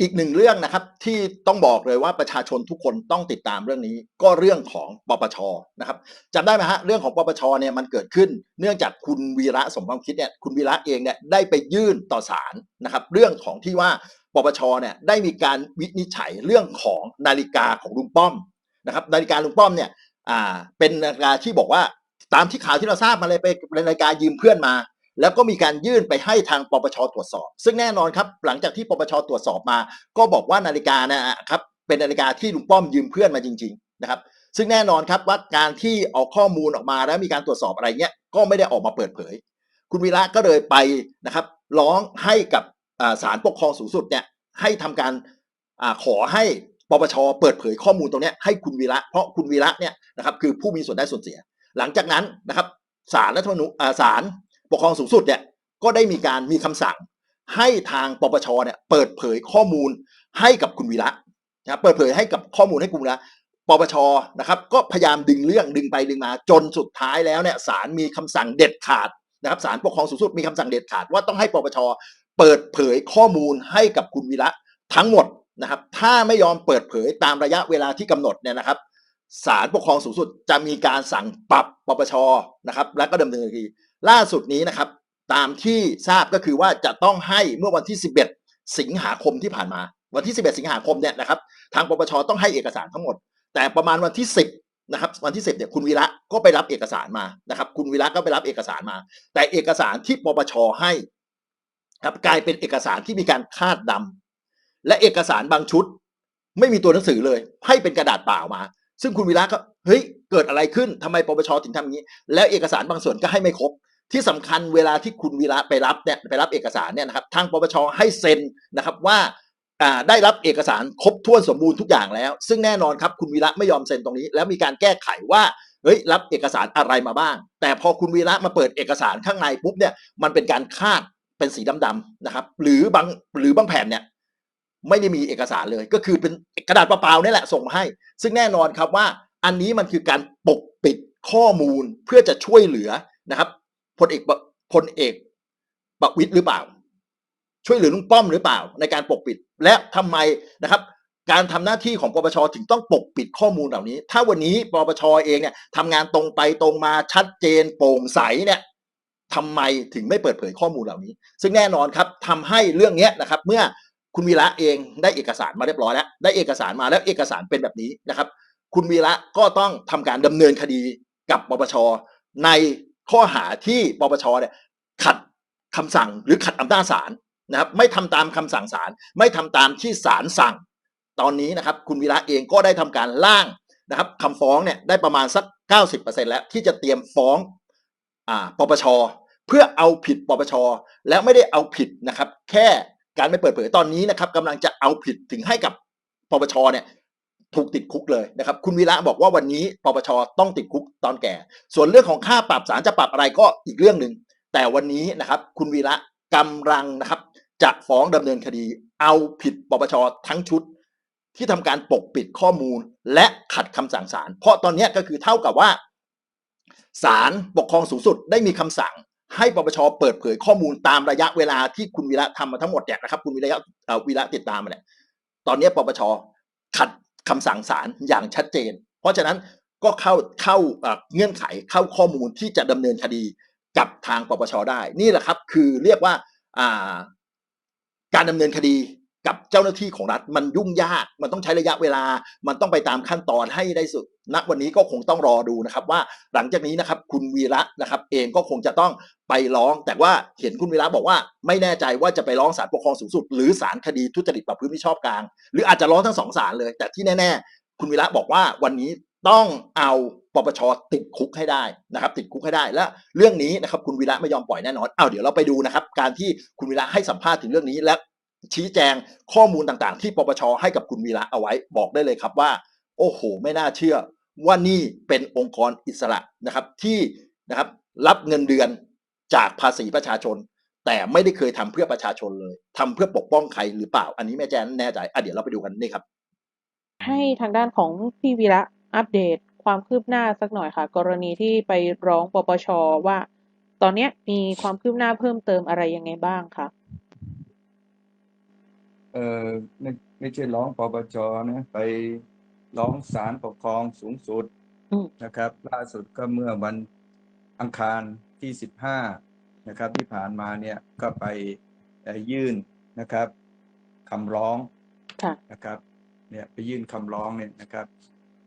อีกหนึ่งเรื่องนะครับที่ต้องบอกเลยว่าประชาชนทุกคนต้องติดตามเรื่องนี้ ก็เรื่องของปปชนะครับจำได้ไหมฮะเรื่องของปปชเนี่ยมันเกิดขึ้น เนื่องจากคุณวีระสมความคิดเนี่ยคุณวีระเองเนี่ยได้ไปยื่นต่อศาลนะครับ เรื่องของที่ว่าปปชเนี่ยได้มีการวินิจฉัยเรื่องของนาฬิกาของลุงป้อมนะครับ นาฬิกาลุงป้อมเนี่ยอ่าเป็นนาฬิกาที่บอกว่าตามที่ข่าวที่เราทราบมาเลยไปเป็นนาฬิกายืมเพื่อนมา แล้วก็มีการยื่นไปให้ทางปปชตรวจสอบ ซึ่งแน่นอนครับ หลังจากที่ปปชตรวจสอบมา ก็บอกว่านาฬิกานะครับเป็นนาฬิกาที่ลุงป้อมยืมเพื่อนมาจริง ๆ นะครับ ซึ่งแน่นอนครับว่าการที่เอาข้อมูลออกมาแล้วมีการตรวจสอบอะไรเงี้ยก็ไม่ได้ออกมาเปิดเผย คุณวีระก็เลยไปนะครับ ร้องให้กับอ่าศาลปกครองสูงสุดเนี่ยให้ทำการอขอให้ปปชเปิดเผยข้อมูลตรงนี้ให้คุณวีระ เพราะคุณวีระเนี่ยนะครับคือผู้มีส่วนได้ส่วนเสีย หลังจากนั้นนะครับศาลรัฐธรรมนูญอ่าศาล ปกครองสูงสุดเนี่ยก็ได้มีการมีคำสั่งให้ทางปปชเนี่ยเปิดเผยข้อมูลให้กับคุณวีระนะครับเปิดเผยให้กับข้อมูลให้คุณวีระปปชนะครับก็พยายามดึงเรื่องดึงไปดึงมาจนสุดท้ายแล้วเนี่ยศาลมีคำสั่งเด็ดขาดนะครับศาลปกครองสูงสุดมีคำสั่งเด็ดขาดว่าต้องให้ปปชเปิดเผยข้อมูลให้กับคุณวีระทั้งหมดนะครับ ถ้าไม่ยอมเปิดเผยตามระยะเวลาที่กำหนดเนี่ยนะครับศาลปกครองสูงสุดจะมีการสั่งปรับปปชนะครับ และก็ดำเนินคดี ล่าสุดนี้นะครับ ตามที่ทราบก็คือว่าจะต้องให้เมื่อวันที่ 11 สิงหาคมที่ผ่านมา วันที่ 11 สิงหาคมเนี่ยนะครับ ทางปปชต้องให้เอกสารทั้งหมด แต่ประมาณวันที่ 10นะครับวันที่ 10เนี่ยคุณวีระก็ไปรับเอกสารมานะครับคุณวีระก็ไปรับเอกสารมา แต่เอกสารที่ปปชให้ครับกลายเป็นเอกสารที่มีการคาดดำและเอกสารบางชุด ไม่มีตัวหนังสือเลย ให้เป็นกระดาษเปล่ามา ซึ่งคุณวีระก็เฮ้ยเกิดอะไรขึ้นทำไมปปชถึงทำอย่างนี้ แล้วเอกสารบางส่วนก็ให้ไม่ครบ ที่สำคัญเวลาที่คุณวีระไปรับเนี่ยไปรับเอกสารเนี่ยนะครับทางปปชให้เซ็นนะครับว่าอ่าได้รับเอกสารครบถ้วนสมบูรณ์ทุกอย่างแล้ว ซึ่งแน่นอนครับคุณวีระไม่ยอมเซ็นตรงนี้ แล้วมีการแก้ไขว่าเฮ้ยรับเอกสารอะไรมาบ้าง แต่พอคุณวีระมาเปิดเอกสารข้างในปุ๊บเนี่ยมันเป็นการคาดเป็นสีดำๆนะครับ หรือบางหรือบางแผ่นเนี่ยไม่ได้มีเอกสารเลย ก็คือเป็นกระดาษเปล่าๆนี่แหละส่งมาให้ ซึ่งแน่นอนครับว่าอันนี้มันคือการปกปิดข้อมูลเพื่อจะช่วยเหลือนะครับ พลเอกพลเอกประวิตยหรือเปล่า ช่วยเหลือลุงป้อมหรือเปล่า ในการปกปิด และทำไมนะครับ การทำหน้าที่ของปปชถึงต้องปกปิดข้อมูลเหล่านี้ ถ้าวันนี้ปปชเองเนี่ยทำงานตรงไปตรงมาชัดเจนโปร่งใสเนี่ยทำไมถึงไม่เปิดเผยข้อมูลเหล่านี้ ซึ่งแน่นอนครับทำให้เรื่องเนี้ยนะครับ เมื่อคุณวีระเองได้เอกสารมาเรียบร้อยแล้ว ได้เอกสารมาแล้วเอกสารเป็นแบบนี้นะครับ คุณวีระก็ต้องทำการดำเนินคดีกับปปชใน ข้อหาที่ปปชเนี่ยขัดคำสั่งหรือขัดอำนาจศาลนะครับไม่ทำตามคำสั่งศาลไม่ทำตามที่ศาลสั่ง ตอนนี้นะครับคุณวีระเองก็ได้ทำการร่างนะครับคำฟ้องเนี่ยได้ประมาณสัก 90%แล้วที่จะเตรียมฟ้องอ่าปปชเพื่อเอาผิดปปชแล้วไม่ได้เอาผิดนะครับ แค่การไม่เปิดเผยตอนนี้นะครับกำลังจะเอาผิดถึงให้กับปปชเนี่ย ถูกติดคุกเลยนะครับ คุณวีระบอกว่าวันนี้ปปชต้องติดคุกตอนแก่ ส่วนเรื่องของค่าปรับศาลจะปรับอะไรก็อีกเรื่องหนึ่งแต่วันนี้นะครับคุณวีระกำลังนะครับ จะฟ้องดำเนินคดี เอาผิดปปชทั้งชุด ที่ทำการปกปิดข้อมูลและขัดคำสั่งศาลเพราะตอนนี้ก็คือเท่ากับว่าศาลปกครองสูงสุดได้มีคำสั่งให้ปปชเปิดเผยข้อมูลตามระยะเวลาที่คุณวีระทำมาทั้งหมดเนี่ยนะครับ คุณวีระวีระติดตามมาเนี่ยตอนนี้ปปชขัด คำสั่งศาลอย่างชัดเจน เพราะฉะนั้นก็เข้าเข้าเงื่อนไขเข้าข้อมูลที่จะดำเนินคดีกับทางปปชได้ นี่แหละครับ คือเรียกว่าอ่าการดำเนินคดี กับเจ้าหน้าที่ของรัฐมันยุ่งยาก มันต้องใช้ระยะเวลา มันต้องไปตามขั้นตอนให้ได้สุดณวันนี้ก็คงต้องรอดูนะครับว่าหลังจากนี้นะครับคุณวีระนะครับเองก็คงจะต้องไปร้อง แต่ว่าเห็นคุณวีระบอกว่าไม่แน่ใจว่าจะไปร้องศาลปกครองสูงสุด หรือศาลคดีทุจริตประพฤติมิชอบกลาง หรืออาจจะร้องทั้งสองศาลเลย แต่ที่แน่ ๆ คุณวีระบอกว่าวันนี้ต้องเอาปปชติดคุกให้ได้นะครับ ติดคุกให้ได้และเรื่องนี้นะครับคุณวีระไม่ยอมปล่อยแน่นอนเอาเดี๋ยวเราไปดูนะครับ การที่คุณวีระให้สัมภาษณ์ถึงเรื่องนี้ และ ชี้แจงข้อมูลต่างๆ ที่ปปชให้กับคุณวีระเอาไว้บอกได้เลยครับว่า โอ้โห ไม่น่าเชื่อ ว่านี่เป็นองค์กรอิสระนะครับ ที่นะครับรับเงินเดือนจากภาษีประชาชน แต่ไม่ได้เคยทำเพื่อประชาชนเลยทำเพื่อปกป้องใครหรือเปล่า อันนี้แม่แจ้นแน่ใจอะเดี๋ยวเราไปดูกันนี่ครับ ให้ทางด้านของพี่วีระอัปเดตความคืบหน้าสักหน่อยค่ะ กรณีที่ไปร้องปปชว่า ตอนนี้มีความคืบหน้าเพิ่มเติมอะไรยังไงบ้างคะ เออไม่ไม่ใช่ร้องปปชนะไปร้องศาลปกครองสูงสุดอืมนะครับ ล่าสุดก็เมื่อวันอังคารที่สิบห้านะครับ ที่ผ่านมาเนี่ยก็ไปเอ่อยื่นนะครับคำร้องค่ะนะครับ เนี่ยไปยื่นคำร้องเนี่ยนะครับ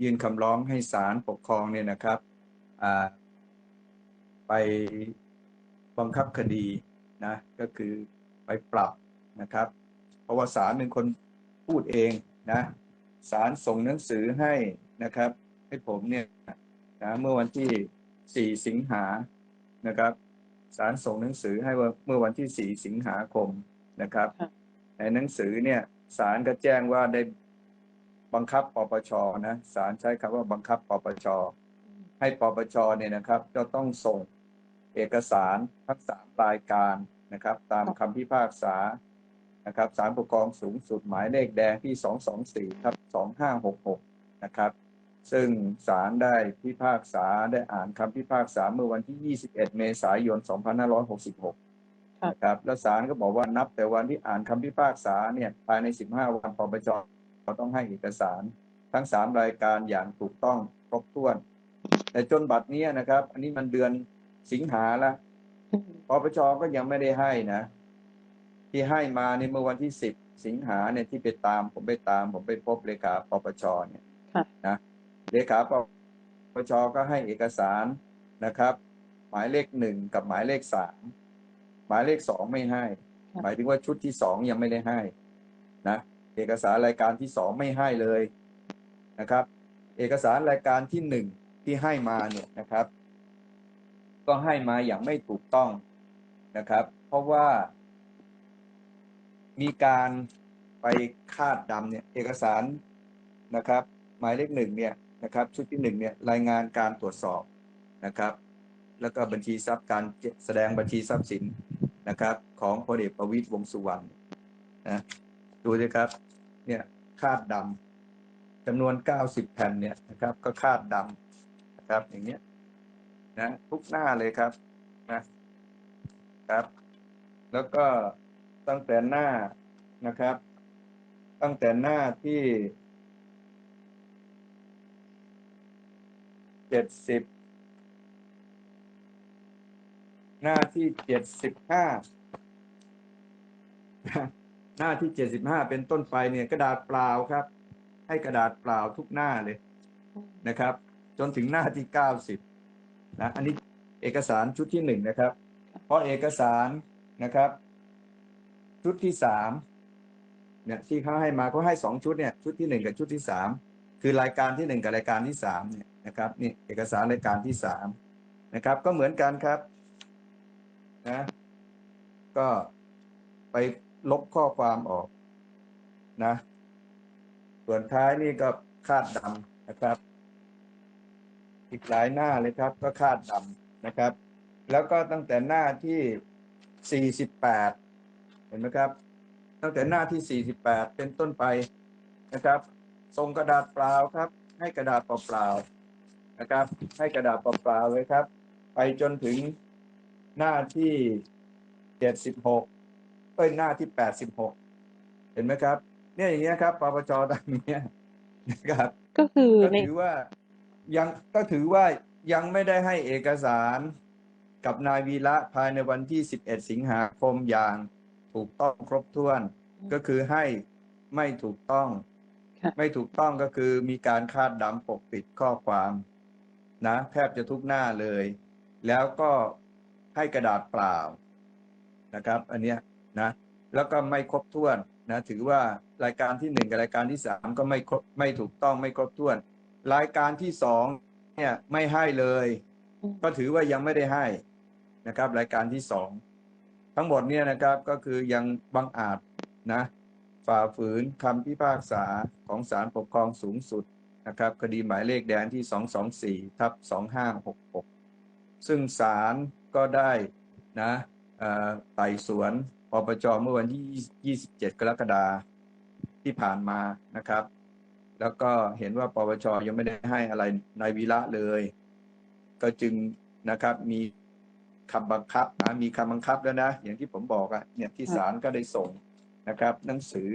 ยื่นคำร้องให้ศาลปกครองเนี่ยนะครับอ่าไปบังคับคดีนะก็คือไปปรับนะครับ เพราะว่าศาลเป็นคนพูดเองนะศาลส่งหนังสือให้นะครับ ให้ผมเนี่ยนะเมื่อวันที่ 4 สิงหานะครับศาลส่งหนังสือให้ว่าเมื่อวันที่ 4 สิงหาคมนะครับค่ะในหนังสือเนี่ยศาลก็แจ้งว่าได้บังคับปปชนะศาลใช้คำว่าบังคับปปชให้ปปชเนี่ยนะครับจะต้องส่งเอกสารทั้งสามรายการนะครับ ตามคำพิพากษา นะครับศาลปกครองสูงสุดหมายเลขแดงที่ 224ทับ2566 นะครับ ซึ่งศาลได้พิพากษาได้อ่านคำพิพากษาเมื่อวันที่ 21 เมษายน 2566ค่ะนะครับ แล้วศาลก็บอกว่านับแต่วันที่อ่านคำพิพากษาเนี่ยภายใน 15 วันปปชต้องให้เอกสารทั้ง 3 รายการอย่างถูกต้องครบถ้วน แต่จนบัดเนี้ยนะครับ อันนี้มันเดือนสิงหาแล้วอืมปปชก็ยังไม่ได้ให้นะ ที่ให้มาในเมื่อวันที่สิบสิงหาเนี่ยที่ไปตาม ผมไปตาม ผมไปพบเลขาปปชเนี่ยค่ะนะเลขาปปชก็ให้เอกสารนะครับ หมายเลขหนึ่งกับหมายเลขสามหมายเลขสองไม่ให้ หมายถึงว่าชุดที่สองยังไม่ได้ให้นะเอกสารรายการที่สองไม่ให้เลยนะครับ เอกสารรายการที่หนึ่งที่ให้มาเนี่ยนะครับ ก็ให้มาอย่างไม่ถูกต้องนะครับ เพราะว่า มีการไปคาดดำเนี่ยเอกสารนะครับหมายเลขหนึ่งเนี่ยนะครับชุดที่หนึ่งเนี่ยรายงานการตรวจสอบนะครับแล้วก็บัญชีทรัพย์การแสดงบัญชีทรัพย์สินนะครับ ของพลเอกประวิตยวงสุวรรณนะดูสิครับเนี่ยคาดดำจำนวน 90 แผ่นเนี่ยนะครับก็คาดดำนะครับอย่างเงี้ยนะทุกหน้าเลยครับนะครับ แล้วก็ ตั้งแต่หน้านะครับ ตั้งแต่หน้าที่เจ็ดสิบหน้าที่เจ็ดสิบห้าหน้าที่เจ็ดสิบห้าเป็นต้นไปเนี่ยกระดาษเปล่าครับ ให้กระดาษเปล่าทุกหน้าเลยนะครับ จนถึงหน้าที่เก้าสิบนะอันนี้เอกสารชุดที่หนึ่งนะครับ เพราะเอกสารนะครับ ชุดที่สามเนี่ยที่เขาให้มาเขาให้สองชุดเนี่ยชุดที่หนึ่งกับชุดที่สามคือรายการที่หนึ่งกับรายการที่สามเนี่ยนะครับนี่เอกสารรายการที่สามนะครับ ก็เหมือนกันครับนะก็ไปลบข้อความออกนะ ส่วนท้ายนี่ก็คาดดำนะครับ อีกหลายหน้าเลยครับ ก็คาดดำนะครับ แล้วก็ตั้งแต่หน้าที่ 48 เห็นไหมครับ ตั้งแต่หน้าที่ 48 เป็นต้นไปนะครับส่งกระดาษเปล่าครับ ให้กระดาษเปล่าๆนะครับ ให้กระดาษเปล่าๆเลยครับ ไปจนถึงหน้าที่ 76เอ้ยหน้าที่ 86 เห็นไหมครับ เนี่ยอย่างเงี้ยครับปปชตามเนี้ยนะครับ ก็คือก็ในถือว่ายังก็ถือว่ายังไม่ได้ให้เอกสารกับนายวีระภายในวันที่ 11 สิงหาคมอย่าง ถูกต้องครบถ้วน ก็คือให้ไม่ถูกต้องค่ะไม่ถูกต้องก็คือมีการคาดดำปกปิดข้อความนะแทบจะทุกหน้าเลย แล้วก็ให้กระดาษเปล่านะครับ อันเนี้ยนะ แล้วก็ไม่ครบถ้วนนะถือว่ารายการที่หนึ่งกับรายการที่สามก็ไม่ครบไม่ถูกต้องไม่ครบถ้วน รายการที่สองเนี่ยไม่ให้เลยอืมก็ถือว่ายังไม่ได้ให้นะครับ รายการที่สอง ทั้งหมดเนี่ยนะครับก็คือยังบังอาจนะฝ่าฝืนคำพิพากษาของศาลปกครองสูงสุดนะครับคดีหมายเลขแดงที่ 224ทับ2566 ซึ่งศาลก็ได้นะไต่สวนปปจเมื่อวันที่ 27 กรกฎาคมที่ผ่านมานะครับ แล้วก็เห็นว่าปปชยังไม่ได้ให้อะไรนายวีระเลย ก็จึงนะครับมี คำบังคับนะมีคำบังคับแล้วนะ อย่างที่ผมบอกอะเนี่ยที่ศาลก็ได้ส่งนะครับ หนังสือ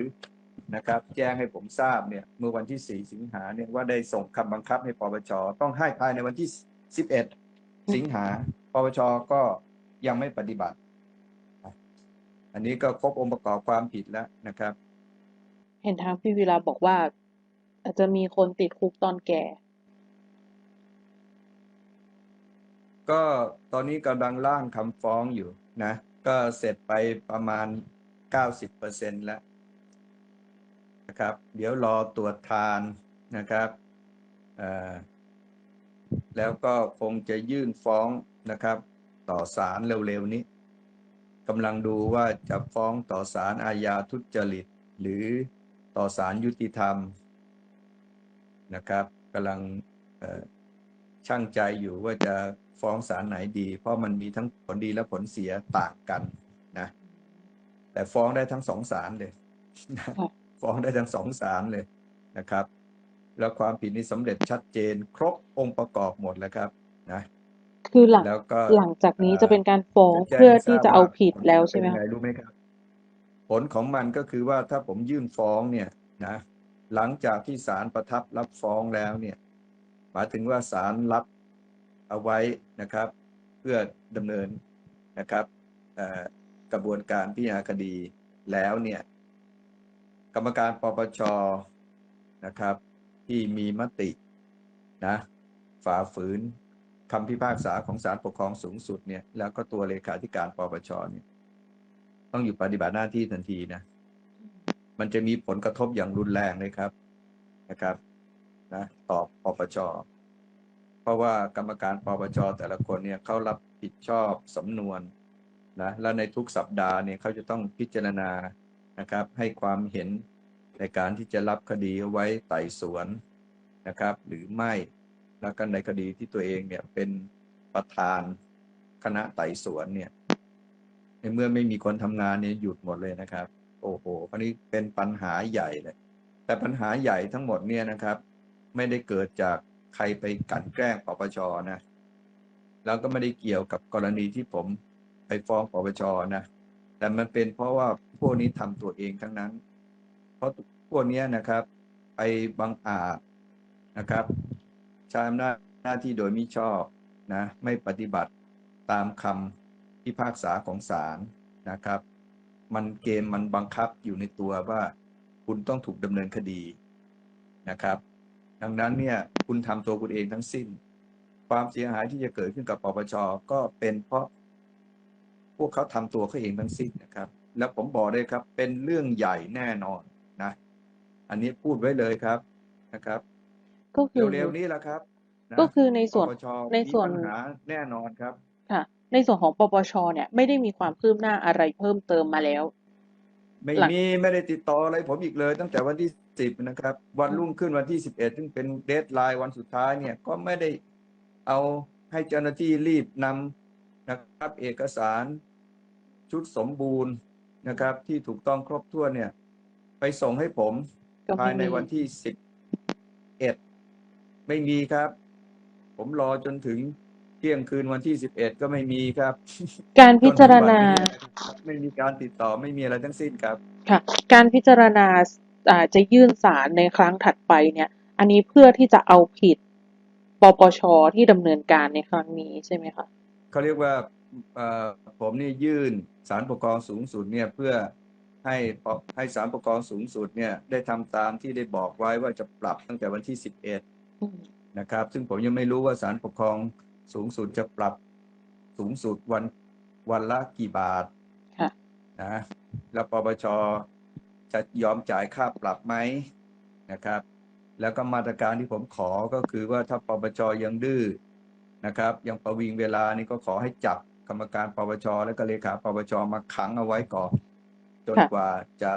นะครับ แจ้งให้ผมทราบเนี่ยเมื่อวันที่ 4 สิงหาเนี่ยว่าได้ส่งคำบังคับให้ปปชต้องให้ภายในวันที่ 11 สิงหาปปชก็ยังไม่ปฏิบัติ อันนี้ก็ครบองค์ประกอบความผิดแล้วนะครับ เห็นทางพี่วีระบอกว่า อาจจะมีคนติดคุกตอนแก่ ก็ตอนนี้กำลังร่างคำฟ้องอยู่นะ ก็เสร็จไปประมาณ 90%แล้วนะครับ เดี๋ยวรอตรวจทานนะครับแล้วก็คงจะยื่นฟ้องนะครับ ต่อศาลเร็วๆนี้กำลังดูว่าจะฟ้องต่อศาลอาญาทุจริต หรือต่อศาลยุติธรรมนะครับกำลังช่างใจอยู่ว่าจะ ฟ้องศาลไหนดี เพราะมันมีทั้งผลดีและผลเสียต่างกันนะแต่ฟ้องได้ทั้งสองศาลเลยนะค่ะฟ้องได้ทั้งสองศาลเลยนะครับ แล้วความผิดนี้สำเร็จชัดเจน ครบองค์ประกอบหมดแล้วครับนะคือหลังแล้วก็หลังจากนี้จะเป็นการฟ้องจะแจ้งเพื่อให้ที่ทราบจะเอาว่าผิดผแล้วจะใช่ไหมเป็นคะงรู้ไหมครับ ผลของมันก็คือว่าถ้าผมยื่นฟ้องเนี่ยนะหลังจากที่ศาลประทับรับฟ้องแล้วเนี่ย หมายถึงว่าศาลรับ เอาไว้นะครับ เพื่อดำเนินนะครับกระบวนการพิจารณาคดีแล้วเนี่ยกรรมการปปชนะครับ ที่มีมตินะฝ่าฝืนคำพิพากษาของศาลปกครองสูงสุดเนี่ยแล้วก็ตัวเลขาธิการปปชเนี่ยต้องอยู่ปฏิบัติหน้าที่ทันทีนะ มันจะมีผลกระทบอย่างรุนแรงเลยครับนะครับนะต่อปปช เพราะว่ากรรมการปปชแต่ละคนเนี่ยเขารับผิดชอบสำนวนนะและในทุกสัปดาห์เนี่ยเขาจะต้องพิจารณานะครับ ให้ความเห็นในการที่จะรับคดีเอาไว้ไต่สวนนะครับ หรือไม่แล้วก็ในคดีที่ตัวเองเนี่ยเป็นประธานคณะไต่สวนเนี่ยในเมื่อไม่มีคนทำงานเนี่ยหยุดหมดเลยนะครับ โอ้โหอันนี้เป็นปัญหาใหญ่เลย แต่ปัญหาใหญ่ทั้งหมดเนี่ยนะครับ ไม่ได้เกิดจาก ใครไปกลั่นแกล้งปปชนะ แล้วก็ไม่ได้เกี่ยวกับกรณีที่ผมไปฟ้องปปชนะ แต่มันเป็นเพราะว่าพวกนี้ทำตัวเองทั้งนั้น เพราะพวกนี้นะครับ ไปบังอาจนะครับใช้อำนาจหน้าที่โดยมิชอบนะ ไม่ปฏิบัติตามคำพิพากษาของศาลนะครับ มันเกมมันบังคับอยู่ในตัวว่าคุณต้องถูกดำเนินคดีนะครับ ดังนั้นเนี่ย คุณทำตัวคุณเองทั้งสิ้น ความเสียหายที่จะเกิดขึ้นกับปปชก็เป็นเพราะ พวกเขาทำตัวเขาเองทั้งสิ้นนะครับ แล้วผมบอกเลยครับ เป็นเรื่องใหญ่แน่นอนนะ อันนี้พูดไว้เลยครับนะครับ ก็คือเร็วๆนี้แหละครับะก็คือในส่วนปปชในส่วนมีปัญหาแน่นอนครับ ค่ะ ในส่วนของปปชเนี่ย ไม่ได้มีความคืบหน้าอะไรเพิ่มเติมมาแล้ว ไม่หลัง มีไม่ได้ติดต่ออะไรผมอีกเลย ตั้งแต่วันที่สิบนะครับ วันรุ่งขึ้นวันที่สิบเอ็ดซึ่งเป็นเดทไลน์วันสุดท้ายเนี่ยก็ไม่ได้เอาให้เจ้าหน้าที่รีบนำนะครับ เอกสารชุดสมบูรณ์นะครับ ที่ถูกต้องครบถ้วนเนี่ย ไปส่งให้ผม ก็ภาไม่ยในมีวันที่สิบเอ็ดไม่มีครับ ผมรอจนถึงเที่ยงคืนวันที่สิบเอ็ดก็ไม่มีครับ การพิจารณาจนถึงวันนี้ ไม่มีการติดต่อไม่มีอะไรทั้งสิ้นครับ ค่ะ การพิจารณาอ่าจะยื่นศาลในครั้งถัดไปเนี่ย อันนี้เพื่อที่จะเอาผิดปปชที่ดำเนินการในครั้งนี้ใช่ไหมคะเขาเรียกว่าเอ่อผมนี่ยื่นศาลปกครองสูงสุดเนี่ยเพื่อให้ปให้ศาลปกครองสูงสุดเนี่ยได้ทำตามที่ได้บอกไว้ว่าจะปรับตั้งแต่วันที่สิบเอ็ดอืมนะครับซึ่งผมยังไม่รู้ว่าศาลปกครองสูงสุดจะปรับสูงสุดวันวันละกี่บาทค่ะ นะแล้วปปชจะยอมจ่ายค่าปรับไหมนะครับ แล้วก็มาตรการที่ผมขอก็คือว่าถ้าปปชยังดื้อนะครับ ยังประวิงเวลานี่ก็ขอให้จับกรรมการปปชและก็เลขาปปชมาขังเอาไว้ก่อนจนกว่าจะ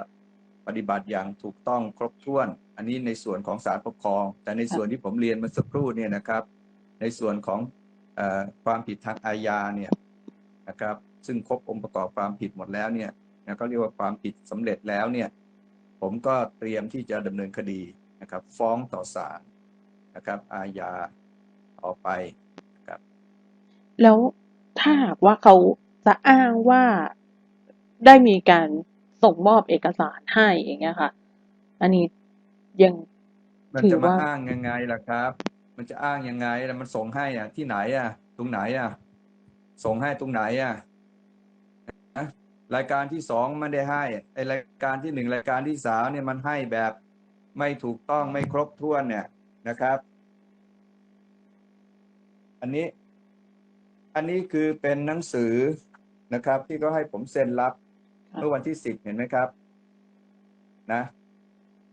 ปฏิบัติอย่างถูกต้องครบถ้วน อันนี้ในส่วนของศาลปกครอง แต่ในส่วนที่ผมเรียนมื่อสักครู่เนี่ยนะครับ ในส่วนของอความผิดทางอาญาเนี่ย นะครับ ซึ่งครบองค์ประกอบความผิดหมดแล้วเนี่ยนะก็เรียกว่าความผิดสำเร็จแล้วเนี่ยผมก็เตรียมที่จะดำเนินคดีนะครับ ฟ้องต่อศาลนะครับอาญาต่อไปนะครับ แล้วถ้าหากว่าเขาจะอ้างว่าได้มีการส่งมอบเอกสารให้อย่างเงี้ยค่ะ อันนี้ยังมันถือจะมาว่าอ้างยังไงล่ะครับ มันจะอ้างยังไงแล้วมันส่งให้อะที่ไหนอะ ตรงไหนอะ ส่งให้ตรงไหนอะนะรายการที่สองมันได้ให้ไอรายการที่หนึ่งรายการที่สามเนี่ยมันให้แบบไม่ถูกต้องไม่ครบถ้วนเนี่ยนะครับ อันนี้ อันนี้คือเป็นหนังสือนะครับ ที่เขาให้ผมเซ็นรับค่ะเมื่อวันที่สิบเห็นไหมครับ นะ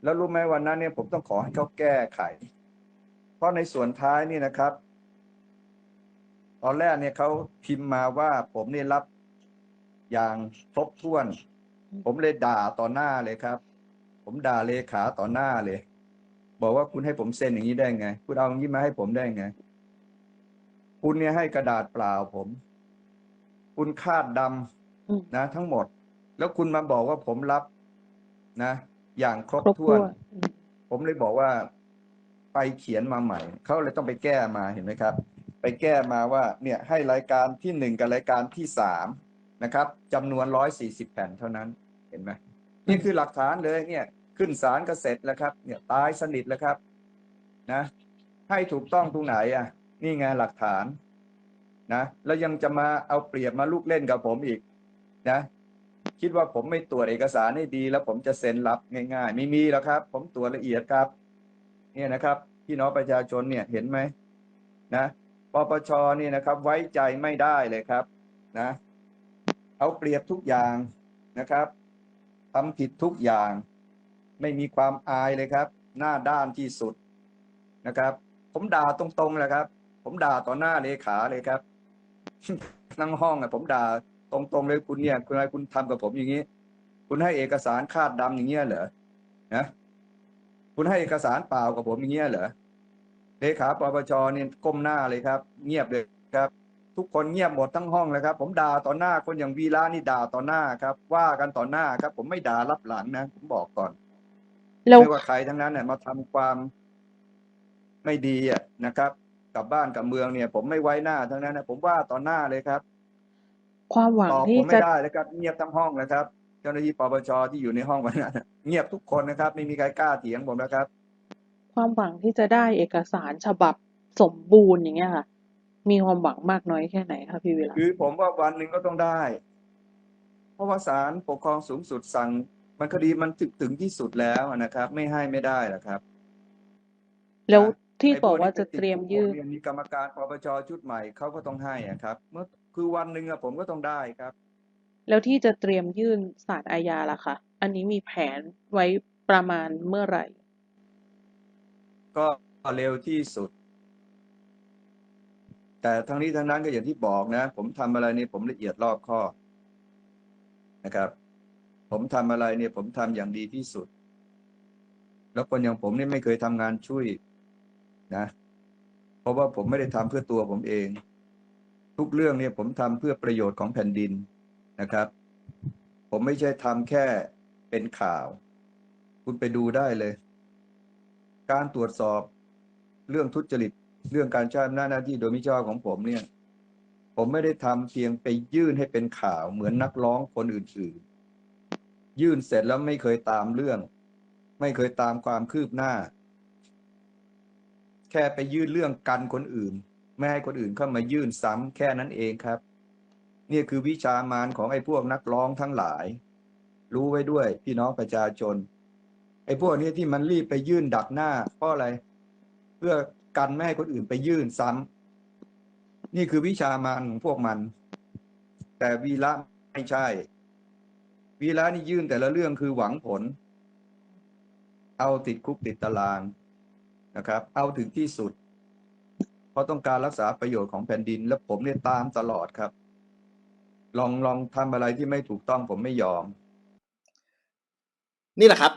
แล้วรู้ไหมวันนั้นเนี่ยผมต้องขอให้เขาแก้ไข เพราะในส่วนท้ายนี่นะครับ ตอนแรกเนี่ยเขาพิมพ์มาว่าผมเนี่ยรับอย่างครบถ้วน ผมเลยด่าต่อหน้าเลยครับ ผมด่าเลขาต่อหน้าเลย บอกว่าคุณให้ผมเซ็นอย่างนี้ได้ไง คุณเอาอย่างนี้มาให้ผมได้ไง คุณเนี่ยให้กระดาษเปล่าผม คุณคาดดำอืมนะ ทั้งหมด แล้วคุณมาบอกว่าผมรับนะ อย่างครบครบถ้ถ้ววนนอืมผมเลยบอกว่า ไปเขียนมาใหม่ เขาเลยต้องไปแก้มาเห็นไหมครับ ไปแก้มาว่าเนี่ยให้รายการที่หนึ่งกับรายการที่สามนะครับจำนวนร้อยสี่สิบแผ่นเท่านั้นเห็นไหมนี่คือหลักฐานเลยเนี่ยขึ้นศาลก็เสร็จแล้วครับ เนี่ยตายสนิทแล้วครับนะให้ถูกต้องตรงไหนอะ นี่ไงหลักฐานนะแล้วยังจะมาเอาเปรียบมาลูกเล่นกับผมอีกนะคิดว่าผมไม่ตรวจเอกสารให้ดี แล้วผมจะเซ็นรับง่ายๆ ไม่มีแล้วครับ ผมตรวจละเอียดครับ เนี่ยนะครับ พี่น้องประชาชนเนี่ยเห็นไหมนะ ปปชนี่นะครับ ไว้ใจไม่ได้เลยครับนะเอาเปรียบทุกอย่างนะครับทำผิดทุกอย่าง ไม่มีความอายเลยครับ หน้าด้านที่สุดนะครับ ผมด่าตรงๆเลยครับ ผมด่าต่อหน้าเลขาเลยครับนั่งห้องอะผมด่าตรงๆเลยคุณเนี่ย คุณอะไรคุณทำกับผมอย่างนี้ คุณให้เอกสารคาดดำอย่างเงี้ยเหรอนะคุณให้เอกสารเปล่ากับผมอย่างเงี้ยเหรอ เลขาปปชเนี่ยก้มหน้าเลยครับ เงียบเลยครับ ทุกคนเงียบหมดทั้งห้องเลยครับ ผมด่าต่อหน้าคนอย่างวีระนี่ด่าต่อหน้าครับ ว่ากันต่อหน้าครับ ผมไม่ด่ารับหลังนะผมบอกก่อนแล้วไม่ว่าใครทั้งนั้นเนี่ยมาทำความไม่ดีอะนะครับกลับบ้านกลับเมืองเนี่ย ผมไม่ไว้หน้าทั้งนั้นนะผมว่าต่อหน้าเลยครับ ความหวังตอบที่ผมจะไม่ได้เลยครับเงียบทั้งห้องเลยครับ เจ้าหน้าที่ปปชที่อยู่ในห้องวันนั้นน่ะเงียบทุกคนนะครับ ไม่มีใครกล้าเถียงผมนะครับ ความหวังที่จะได้เอกสารฉบับสมบูรณ์อย่างเงี้ยค่ะ มีความหวังมากน้อยแค่ไหนคะพี่วิระคือผมว่าวันหนึ่งก็ต้องได้ เพราะว่าศาลปกครองสูงสุดสั่ง มันคดีมันถึงถึงที่สุดแล้วนะครับ ไม่ให้ไม่ได้หรอกครับ แล้วนะที่ไพบวอกว่านี้จะไปติดเตรียมคุกยื่นผมีกรรมการปปชชุดใหม่เขาก็ต้องให้อะครับ เมื่อคือวันหนึ่งอะผมก็ต้องได้ครับ แล้วที่จะเตรียมยื่นศาลอาญาล่ะคะอันนี้มีแผนไว้ประมาณเมื่อไหร่ ก็เร็วที่สุด แต่ทั้งนี้ทั้งนั้นก็อย่างที่บอกนะ ผมทำอะไรเนี่ยผมละเอียดรอบคอบนะครับ ผมทำอะไรเนี่ย ผมทำอย่างดีที่สุด แล้วคนอย่างผมเนี่ยไม่เคยทำงานช่วยนะ เพราะว่าผมไม่ได้ทำเพื่อตัวผมเอง ทุกเรื่องเนี่ยผมทำเพื่อประโยชน์ของแผ่นดินนะครับ ผมไม่ใช่ทำแค่เป็นข่าว คุณไปดูได้เลย การตรวจสอบเรื่องทุจริต เรื่องการใช้อำนาจหน้าที่โดยมิชอบของผมเนี่ย ผมไม่ได้ทำเพียงไปยื่นให้เป็นข่าวเหมือนนักร้องคนอื่นๆ ยื่นเสร็จแล้วไม่เคยตามเรื่อง ไม่เคยตามความคืบหน้า แค่ไปยื่นเรื่องกันคนอื่น ไม่ให้คนอื่นเข้ามายื่นซ้ำแค่นั้นเองครับนี่คือวิชามารของไอ้พวกนักร้องทั้งหลาย รู้ไว้ด้วยพี่น้องประชาชน ไอ้พวกนี้ที่มันรีบไปยื่นดักหน้า เพราะอะไร เพื่อกันไม่ให้คนอื่นไปยื่นซ้ำนี่คือวิชามารของพวกมัน แต่วีระไม่ใช่ วีระนี่ยื่นแต่ละเรื่องคือหวังผล เอาติดคุกติดตารางนะครับ เอาถึงที่สุด เพราะต้องการรักษาประโยชน์ของแผ่นดิน และผมเนี่ยตามตลอดครับ ลองลองทำอะไรที่ไม่ถูกต้องผมไม่ยอม นี่แหละครับ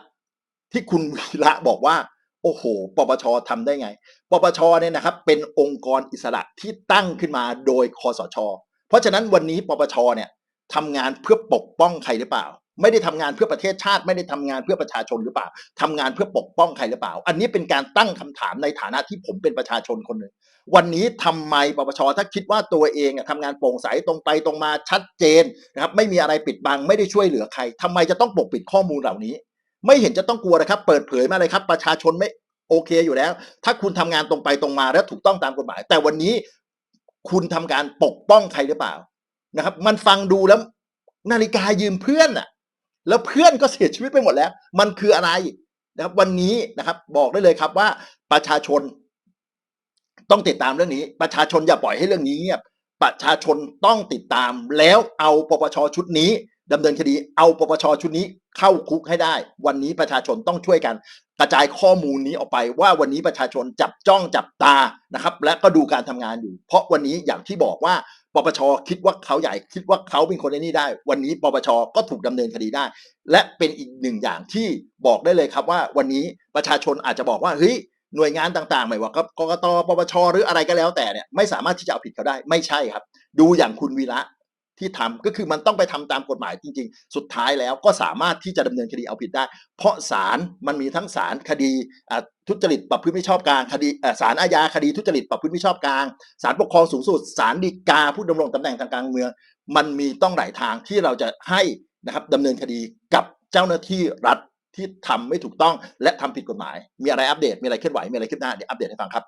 ที่คุณวีระบอกว่า โอ้โหปปชทำได้ไงปปชเนี่ยนะครับ เป็นองค์กรอิสระที่ตั้งขึ้นมาโดยคอสช เพราะฉะนั้นวันนี้ปปชเนี่ยทำงานเพื่อปกป้องใครหรือเปล่า ไม่ได้ทำงานเพื่อประเทศชาติ ไม่ได้ทำงานเพื่อประชาชนหรือเปล่าทำงานเพื่อปกป้องใครหรือเปล่า อันนี้เป็นการตั้งคำถามในฐานะที่ผมเป็นประชาชนคนหนึ่งวันนี้ทำไมปปชถ้าคิดว่าตัวเองอะทำงานโปร่งใสตรงไปตรงมาชัดเจนนะครับไม่มีอะไรปิดบังไม่ได้ช่วยเหลือใครทำไมจะต้องปกปิดข้อมูลเหล่านี้ ไม่เห็นจะต้องกลัวนะครับ เปิดเผยมาเลยครับ ประชาชนไม่โอเคอยู่แล้ว ถ้าคุณทำงานตรงไปตรงมาและถูกต้องตามกฎหมาย แต่วันนี้คุณทำการปกป้องใครหรือเปล่านะครับ มันฟังดูแล้วนาฬิกายืมเพื่อนอะแล้วเพื่อนก็เสียชีวิตไปหมดแล้ว มันคืออะไรนะครับ วันนี้นะครับ บอกได้เลยครับว่าประชาชน ต้องติดตามเรื่องนี้ ประชาชนอย่าปล่อยให้เรื่องนี้เงียบประชาชนต้องติดตามแล้วเอาปปชชุดนี้ ดำเนินคดีเอาปปชชุดนี้เข้าคุกให้ได้ วันนี้ประชาชนต้องช่วยกัน กระจายข้อมูลนี้ออกไปว่าวันนี้ประชาชนจับจ้องจับตานะครับ และก็ดูการทำงานอยู่ เพราะวันนี้อย่างที่บอกว่าปปชคิดว่าเขาใหญ่คิดว่าเขาเป็นคนในนี้ได้ วันนี้ปปชก็ถูกดำเนินคดีได้ และเป็นอีกหนึ่งอย่างที่บอกได้เลยครับว่าวันนี้ประชาชนอาจจะบอกว่าเฮ้ยหน่วยงานต่างๆไม่ว่ากกกตปปชหรืออะไรก็แล้วแต่เนี่ยไม่สามารถที่จะเอาผิดเขาได้ไม่ใช่ครับ ดูอย่างคุณวีระ ที่ทำก็คือมันต้องไปทำตามกฎหมายจริง ๆ สุดท้ายแล้วก็สามารถที่จะดำเนินคดีเอาผิดได้ เพราะศาลมันมีทั้งศาลคดีทุจริตประพฤติมิชอบกลางคดีศาลอาญาคดีทุจริตประพฤติมิชอบกลางศาลปกครองสูงสุดศาลฎีกาผู้ดำรงตำแหน่งทางการเมือง มันมีต้องหลายทางที่เราจะให้นะครับดำเนินคดีกับเจ้าหน้าที่รัฐที่ทำไม่ถูกต้องและทำผิดกฎหมาย มีอะไรอัปเดต มีอะไรเคลื่อนไหว มีอะไรคืบหน้า เดี๋ยวอัปเดตให้ฟังครับ